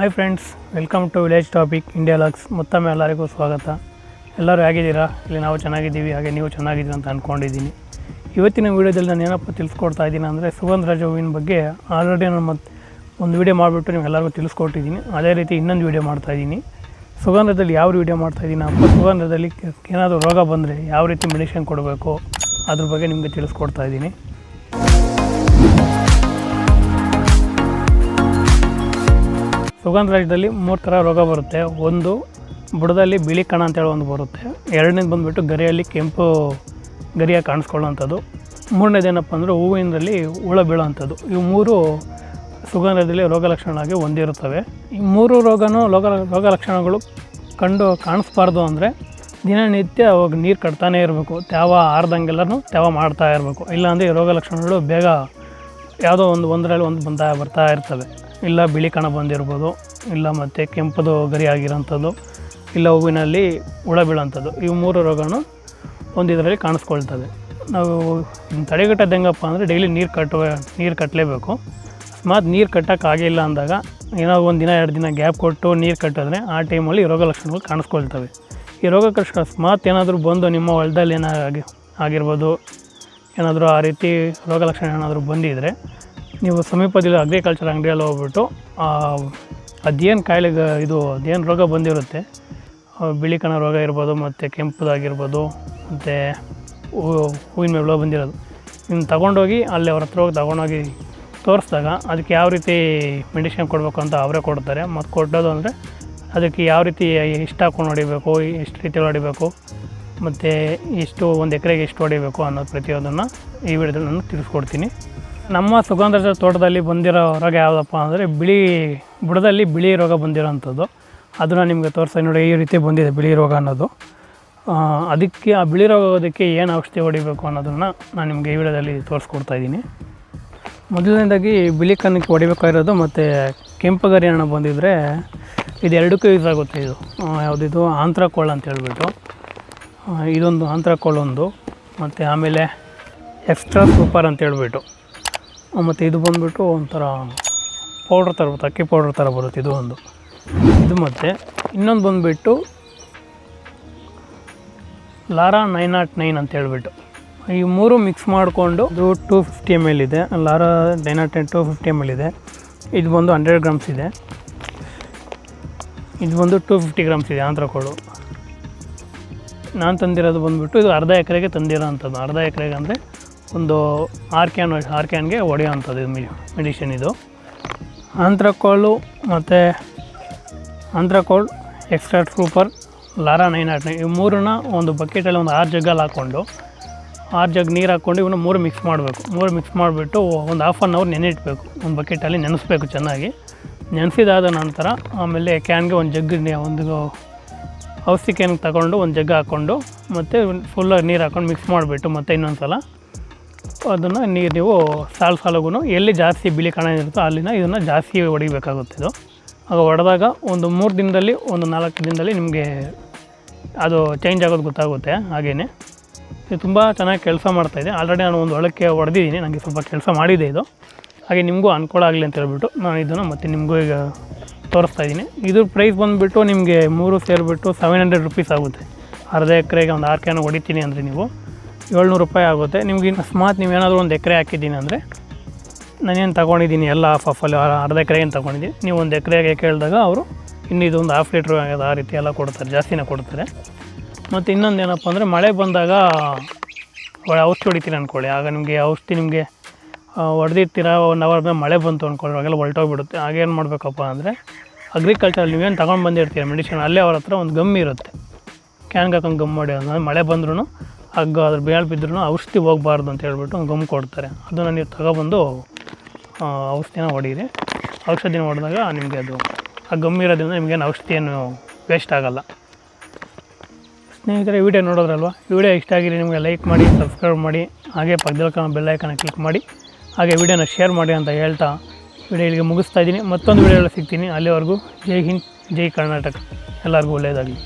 Hi friends welcome to village topic India LOX ಮತ್ತೊಮ್ಮೆ ಎಲ್ಲರಿಗೂ ಸ್ವಾಗತ. ಎಲ್ಲರೂ ಹೇಗಿದ್ದೀರಾ? ಇಲ್ಲಿ ನಾವು ಚೆನ್ನಾಗಿದ್ದೀವಿ, ಹಾಗೆ ನೀವು ಚೆನ್ನಾಗಿದ್ದೀರಿ ಅಂತ ಅಂದ್ಕೊಂಡಿದ್ದೀನಿ ಇವತ್ತಿನ ವೀಡಿಯೋದಲ್ಲಿ ನಾನು ಏನಪ್ಪ ತಿಳಿಸ್ಕೊಡ್ತಾ ಇದ್ದೀನಿ ಅಂದರೆ ಸುಗಂಧ ರಾಜ ಹೂವಿನ ಬಗ್ಗೆ ಆಲ್ರೆಡಿ ನಾನು ಮತ್ತೆ ಒಂದು ವೀಡಿಯೋ ಮಾಡಿಬಿಟ್ಟು ನಿಮ್ಗೆಲ್ಲರಿಗೂ ತಿಳಿಸ್ಕೊಟ್ಟಿದ್ದೀನಿ. ಅದೇ ರೀತಿ ಇನ್ನೊಂದು ವೀಡಿಯೋ ಮಾಡ್ತಾಯಿದ್ದೀನಿ ಸುಗಂಧದಲ್ಲಿ ಯಾವ ವೀಡಿಯೋ ಮಾಡ್ತಾಯಿದ್ದೀನಿ ಅಪ್ಪ? ಸುಗಂಧದಲ್ಲಿ ಏನಾದರೂ ರೋಗ ಬಂದರೆ ಯಾವ ರೀತಿ ಮೆಡಿಷನ್ ಕೊಡಬೇಕು? ಅದ್ರ ಬಗ್ಗೆ ನಿಮಗೆ ತಿಳಿಸ್ಕೊಡ್ತಾ ಇದ್ದೀನಿ. ಸುಗಂಧ ರಾಜ್ಯದಲ್ಲಿ ಮೂರು ಥರ ರೋಗ ಬರುತ್ತೆ. ಒಂದು ಬುಡದಲ್ಲಿ ಬಿಳಿ ಕಣ ಅಂತೇಳಿ ಒಂದು ಬರುತ್ತೆ. ಎರಡನೇದು ಬಂದುಬಿಟ್ಟು ಗರಿಯಲ್ಲಿ ಕೆಂಪು ಗರಿಯಾಗಿ ಕಾಣಿಸ್ಕೊಳ್ಳೋವಂಥದ್ದು. ಮೂರನೇದೇನಪ್ಪ ಅಂದರೆ ಹೂವಿನಲ್ಲಿ ಹುಳ ಬೀಳೋವಂಥದ್ದು. ಇವು ಮೂರು ಸುಗಂಧದಲ್ಲಿ ರೋಗ ಲಕ್ಷಣವಾಗಿ ಹೊಂದಿರುತ್ತವೆ ಈ ಮೂರು ರೋಗನೂ ರೋಗ ರೋಗ ಲಕ್ಷಣಗಳು ಕಂಡು ಕಾಣಿಸ್ಬಾರ್ದು ಅಂದರೆ ದಿನನಿತ್ಯ ಅವಾಗ ನೀರು ಕಟ್ತಾನೇ ಇರಬೇಕು. ತ್ಯಾವ ಆರ್ದಂಗೆಲ್ಲನೂ ತ್ಯಾವ ಮಾಡ್ತಾ ಇರಬೇಕು. ಇಲ್ಲಾಂದರೆ ಈ ರೋಗ ಲಕ್ಷಣಗಳು ಬೇಗ ಯಾವುದೋ ಒಂದು ಒಂದರಲ್ಲಿ ಒಂದು ಬಂದ ಬರ್ತಾ ಇರ್ತವೆ. ಇಲ್ಲ ಬಿಳಿ ಕಣ ಬಂದಿರ್ಬೋದು, ಇಲ್ಲ ಮತ್ತು ಕೆಂಪದು ಗರಿ ಆಗಿರೋಂಥದ್ದು, ಇಲ್ಲ ಹೂವಿನಲ್ಲಿ ಹುಳ ಬೀಳೋಂಥದ್ದು, ಇವು ಮೂರು ರೋಗನು ಒಂದು ಇದರಲ್ಲಿ ಕಾಣಿಸ್ಕೊಳ್ತವೆ ನಾವು ತಡೆಗಟ್ಟೋದು ಹೆಂಗಪ್ಪ ಅಂದರೆ ಡೈಲಿ ನೀರು ಕಟ್ಟುವ ನೀರು ಕಟ್ಟಲೇಬೇಕು ಅಕಸ್ಮಾತ್ ನೀರು ಕಟ್ಟೋಕ್ಕಾಗಿಲ್ಲ ಅಂದಾಗ ಏನೋ ಒಂದು ದಿನ, ಎರಡು ದಿನ ಗ್ಯಾಪ್ ಕೊಟ್ಟು ನೀರು ಕಟ್ಟಿದ್ರೆ ಆ ಟೈಮಲ್ಲಿ ರೋಗ ಲಕ್ಷಣಗಳು ಕಾಣಿಸ್ಕೊಳ್ತವೆ. ಈ ರೋಗ ಅಕಸ್ಮಾತ್ ಏನಾದರೂ ಬಂದು ನಿಮ್ಮ ಹೊಲದಲ್ಲಿ ಏನಾಗಿ, ಆಗಿರ್ಬೋದು, ಏನಾದರೂ ಆ ರೀತಿ ರೋಗ ಲಕ್ಷಣ ಏನಾದರೂ ಬಂದಿದ್ದರೆ ನೀವು ಸಮೀಪದಲ್ಲಿ ಅಗ್ರಿಕಲ್ಚರ್ ಅಂಗಡಿಯಲ್ಲಿ ಹೋಗ್ಬಿಟ್ಟು ಅದೇನು ಕಾಯಿಲೆಗೆ ಇದು ಅದೇನು ರೋಗ ಬಂದಿರುತ್ತೆ. ಬಿಳಿ ಕಣ ರೋಗ ಇರ್ಬೋದು, ಮತ್ತು ಕೆಂಪುದಾಗಿರ್ಬೋದು, ಮತ್ತು ಹೂವಿನ ಮೇಲೆ ಬಂದಿರೋದು. ಇನ್ನು ತೊಗೊಂಡೋಗಿ ಅಲ್ಲಿ ಅವ್ರ ಹತ್ರ ಹೋಗಿ ತೊಗೊಂಡೋಗಿ ತೋರಿಸಿದಾಗ ಅದಕ್ಕೆ ಯಾವ ರೀತಿ ಮೆಡಿಷನ್ ಕೊಡಬೇಕು ಅಂತ ಅವರೇ ಕೊಡ್ತಾರೆ. ಮತ್ತು ಕೊಟ್ಟೋದು ಅಂದರೆ ಅದಕ್ಕೆ ಯಾವ ರೀತಿ ಎಷ್ಟು ಹಾಕೊಂಡು ಹೊಡಿಬೇಕು, ಎಷ್ಟು ರೀತಿಯಲ್ಲಿ ಹೊಡಿಬೇಕು, ಮತ್ತು ಎಷ್ಟು, ಒಂದು ಎಕರೆಗೆ ಎಷ್ಟು ಹೊಡಿಬೇಕು ಅನ್ನೋದು ಪ್ರತಿಯೊಂದನ್ನು ಈ ವಿಡಿಯೋದಲ್ಲಿ ನಾನು ತಿಳಿಸ್ಕೊಡ್ತೀನಿ. ನಮ್ಮ ಸುಗಂಧರಾಜ ತೋಟದಲ್ಲಿ ಬಂದಿರೋ ರೋಗ ಯಾವುದಪ್ಪ ಅಂದರೆ ಬಿಳಿ, ಬುಡದಲ್ಲಿ ಬಿಳಿ ರೋಗ ಬಂದಿರೋಂಥದ್ದು. ಅದನ್ನು ನಿಮಗೆ ತೋರಿಸ್ತಾ ನೋಡಿ, ಈ ರೀತಿ ಬಂದಿದೆ ಬಿಳಿ ರೋಗ ಅನ್ನೋದು. ಅದಕ್ಕೆ ಆ ಬಿಳಿ ರೋಗಕ್ಕೆ ಏನು ಔಷಧಿ ಹೊಡಿಬೇಕು ಅನ್ನೋದನ್ನು ನಾನು ನಿಮಗೆ ಈ ವಿಡಿಯೋದಲ್ಲಿ ತೋರಿಸ್ಕೊಡ್ತಾ ಇದ್ದೀನಿ. ಮೊದಲನೇದಾಗಿ ಬಿಳಿ ಕಣ್ಣಕ್ಕೆ ಹೊಡಿಬೇಕಾಗಿರೋದು ಮತ್ತು ಕೆಂಪಗರಿ ಹಣ್ಣು ಬಂದಿದ್ದರೆ ಇದು ಎರಡಕ್ಕೂ ಯೂಸ್ ಆಗುತ್ತೆ ಇದು. ಯಾವುದಿದು? ಆಂತ್ರಕೋಳ್ ಅಂತ ಹೇಳ್ಬಿಟ್ಟು. ಇದೊಂದು ಆಂಥ್ರಕೋಲ್ ಒಂದು. ಮತ್ತು ಆಮೇಲೆ ಎಕ್ಸ್ಟ್ರಾ ಸೂಪರ್ ಅಂತ ಹೇಳ್ಬಿಟ್ಟು. ಮತ್ತು ಇದು ಬಂದುಬಿಟ್ಟು ಒಂಥರ ಪೌಡ್ರ್ ಥರ ಬರುತ್ತೆ, ಅಕ್ಕಿ ಪೌಡ್ರ್ ಥರ ಬರುತ್ತೆ ಇದು ಒಂದು. ಇದು ಮತ್ತು ಇನ್ನೊಂದು ಬಂದುಬಿಟ್ಟು ಲಾರಾ ನೈನ್ ನಾಟ್ ನೈನ್ ಅಂತ ಹೇಳ್ಬಿಟ್ಟು. ಈ ಮೂರು ಮಿಕ್ಸ್ ಮಾಡಿಕೊಂಡು ಇದು ಟೂ ಫಿಫ್ಟಿ ಎಂ ಎಲ್ ಇದೆ. Lara nine naught nine two fifty M L ಇದೆ. ಇದು ಬಂದು ಹಂಡ್ರೆಡ್ ಗ್ರಾಮ್ಸ್ ಇದೆ. ಇದು ಬಂದು ಟೂ ಫಿಫ್ಟಿ ಗ್ರಾಮ್ಸ್ ಇದೆ ಆಂಧ್ರಕೋಳು ನಾನು ತಂದಿರೋದು ಬಂದುಬಿಟ್ಟು ಇದು ಅರ್ಧ ಎಕರೆಗೆ ತಂದಿರೋ ಅಂಥದ್ದು ಅರ್ಧ ಎಕರೆಗೆ ಅಂದರೆ ಒಂದು ಆರ್ ಕ್ಯಾನ್ ಆರ್ ಕ್ಯಾನ್ಗೆ ಹೊಡೆಯುವಂಥದ್ದು ಇದು ಮೆಡಿಷನ್ ಇದು. ಆಂಥ್ರಕೋಲು ಮತ್ತು Antracol extra super Lara nine aught nine ಇವು ಮೂರನ್ನ ಒಂದು ಬಕೆಟಲ್ಲಿ ಒಂದು ಆರು ಜಗ್ಗಲ್ಲಿ ಹಾಕ್ಕೊಂಡು, ಆರು ಜಗ್ ನೀರು ಹಾಕ್ಕೊಂಡು ಇವನ್ನ ಮೂರು ಮಿಕ್ಸ್ ಮಾಡಬೇಕು. ಮೂರು ಮಿಕ್ಸ್ ಮಾಡಿಬಿಟ್ಟು ಒಂದು ಹಾಫ್ ಆನ್ ಅವರ್ ನೆನೆಯಿಟ್ಬೇಕು ಒಂದು ಬಕೆಟಲ್ಲಿ ನೆನೆಸ್ಬೇಕು ಚೆನ್ನಾಗಿ. ನೆನೆಸಿದಾದ ನಂತರ ಆಮೇಲೆ ಕ್ಯಾನ್ಗೆ ಒಂದು ಜಗ್ ಒಂದು ಔಷಧಿ ಕ್ಯಾನ್ಗೆ ತಗೊಂಡು ಒಂದು ಜಗ್ಗ ಹಾಕ್ಕೊಂಡು ಮತ್ತು ಫುಲ್ಲಾಗಿ ನೀರು ಹಾಕ್ಕೊಂಡು ಮಿಕ್ಸ್ ಮಾಡಿಬಿಟ್ಟು ಮತ್ತೆ ಇನ್ನೊಂದು ಸಲ ಅದನ್ನು ನೀರು ನೀವು ಸಾಲು ಸಾಲಗೂ ಎಲ್ಲಿ ಜಾಸ್ತಿ ಬಿಳಿ ಕಣ ಇರುತ್ತೋ ಅಲ್ಲಿನ ಇದನ್ನು ಜಾಸ್ತಿ ಹೊಡಿಬೇಕಾಗುತ್ತೆ ಇದು. ಆಗ ಹೊಡೆದಾಗ ಒಂದು ಮೂರು ದಿನದಲ್ಲಿ, ಒಂದು ನಾಲ್ಕು ದಿನದಲ್ಲಿ ನಿಮಗೆ ಅದು ಚೇಂಜ್ ಆಗೋದು ಗೊತ್ತಾಗುತ್ತೆ ಹಾಗೇ ಇದು ತುಂಬ ಚೆನ್ನಾಗಿ ಕೆಲಸ ಮಾಡ್ತಾಯಿದೆ ಆಲ್ರೆಡಿ ನಾನು ಒಂದು ಒಳಕ್ಕೆ ಹೊಡೆದಿದ್ದೀನಿ ನನಗೆ ಸ್ವಲ್ಪ ಕೆಲಸ ಮಾಡಿದೆ ಇದು. ಹಾಗೆ ನಿಮಗೂ ಅನುಕೂಲ ಆಗಲಿ ಅಂತ ಹೇಳ್ಬಿಟ್ಟು ನಾನು ಇದನ್ನು ಮತ್ತೆ ನಿಮಗೂ ಈಗ ತೋರಿಸ್ತಾ ಇದ್ದೀನಿ. ಇದ್ರ ಪ್ರೈಸ್ ಬಂದುಬಿಟ್ಟು ನಿಮಗೆ ಮೂರು ಸೇರಿಬಿಟ್ಟು ಸೆವೆನ್ ಹಂಡ್ರೆಡ್ ರುಪೀಸ್ ಆಗುತ್ತೆ. ಅರ್ಧ ಎಕರೆಗೆ ಒಂದು ಆರು ಕ್ಯಾನ್ ಹೊಡಿತೀನಿ ಅಂದರೆ ನೀವು. ಏಳ್ನೂರು ರೂಪಾಯಿ ಆಗುತ್ತೆ. ನಿಮ್ಗೆ ನೀವು ಏನಾದರೂ ಒಂದು ಎಕರೆ ಹಾಕಿದ್ದೀನಿ ಅಂದರೆ ನಾನೇನು ತಗೊಂಡಿದ್ದೀನಿ? ಎಲ್ಲ ಹಾಫ್ ಹಾಫಲ್ಲಿ ಅರ್ಧ ಎಕರೆ ಏನು ತೊಗೊಂಡಿದ್ದೀನಿ? ನೀವು ಒಂದು ಎಕರೆಗೆ ಕೇಳಿದಾಗ ಅವರು ಇನ್ನು ಇದೊಂದು ಹಾಫ್ ಲೀಟ್ರ್ ಆಗ್ಯದ ಆ ರೀತಿ ಎಲ್ಲ ಕೊಡ್ತಾರೆ, ಜಾಸ್ತಿನೇ ಕೊಡ್ತಾರೆ. ಮತ್ತು ಇನ್ನೊಂದು ಏನಪ್ಪ ಅಂದರೆ ಮಳೆ ಬಂದಾಗ ಒಳ್ಳೆ ಔಷಧಿ ಹೊಡಿತೀರಿ ಅಂದ್ಕೊಳ್ಳಿ ಆಗ ನಿಮಗೆ ಔಷಧಿ ನಿಮಗೆ ಹೊಡೆದಿರ್ತೀರ? ಒನ್ ಅವರ್ ಮೇಲೆ ಮಳೆ ಬಂತು ಅಂದ್ಕೊಳ್ಳಿ ಅವಾಗೆಲ್ಲ ಹೊಲ್ಟೋಗ್ಬಿಡುತ್ತೆ. ಆಗೇನು ಮಾಡಬೇಕಪ್ಪ ಅಂದರೆ ಅಗ್ರಿಕಲ್ಚರ್ ನೀವೇನು ತೊಗೊಂಡು ಬಂದಿರ್ತೀರ? ಮೆಡಿಸಿನ್ ಅಲ್ಲೇ ಅವ್ರ ಹತ್ರ ಒಂದು ಗಮ್ ಇರುತ್ತೆ. ಕ್ಯಾನ್ಗೆ ಹಾಕೊಂಡು ಗಮ್ ಮಾಡಿ ಅಂದರೆ ಮಳೆ ಬಂದ್ರೂ ಹಗ್ಗ ಅದ್ರ ಬೇಳೆ ಬಿದ್ದರೂ ಔಷಧಿ ಹೋಗಬಾರ್ದು ಅಂತ ಹೇಳ್ಬಿಟ್ಟು ಗಮ್ ಕೊಡ್ತಾರೆ. ಅದನ್ನು ನೀವು ತಗೊಬಂದು ಔಷಧಿನ ಹೊಡೀರಿ. ಔಷಧಿನ ಹೊಡೆದಾಗ ನಿಮಗೆ ಅದು, ಆ ಗಮ್ ಇರೋದ್ರಿಂದ ನಿಮಗೇನು ಔಷಧಿ ಏನು ವೇಸ್ಟ್ ಆಗೋಲ್ಲ. ಸ್ನೇಹಿತರೆ ವಿಡಿಯೋ ನೋಡೋದ್ರಲ್ವ? ವಿಡಿಯೋ ಇಷ್ಟ ಆಗಿರಿ ನಿಮಗೆ ಲೈಕ್ ಮಾಡಿ ಸಬ್ಸ್ಕ್ರೈಬ್ ಮಾಡಿ, ಹಾಗೆ ಪಕ್ಕದಲ್ಲಿ ಬೆಲ್ ಬೆಲ್ಲೈಕನ ಕ್ಲಿಕ್ ಮಾಡಿ, ಹಾಗೆ ವಿಡಿಯೋನ ಶೇರ್ ಮಾಡಿ ಅಂತ ಹೇಳ್ತಾ ವಿಡಿಯೋ ಇಲ್ಲಿಗೆ ಮುಗಿಸ್ತಾ ಇದ್ದೀನಿ. ಮತ್ತೊಂದು ವಿಡಿಯೋದಲ್ಲಿ ಸಿಗ್ತೀನಿ. ಅಲ್ಲಿವರೆಗೂ ಜೈ ಹಿಂದ್, ಜೈ ಕರ್ನಾಟಕ. ಎಲ್ಲರಿಗೂ ಒಳ್ಳೆಯದಾಗಲಿ.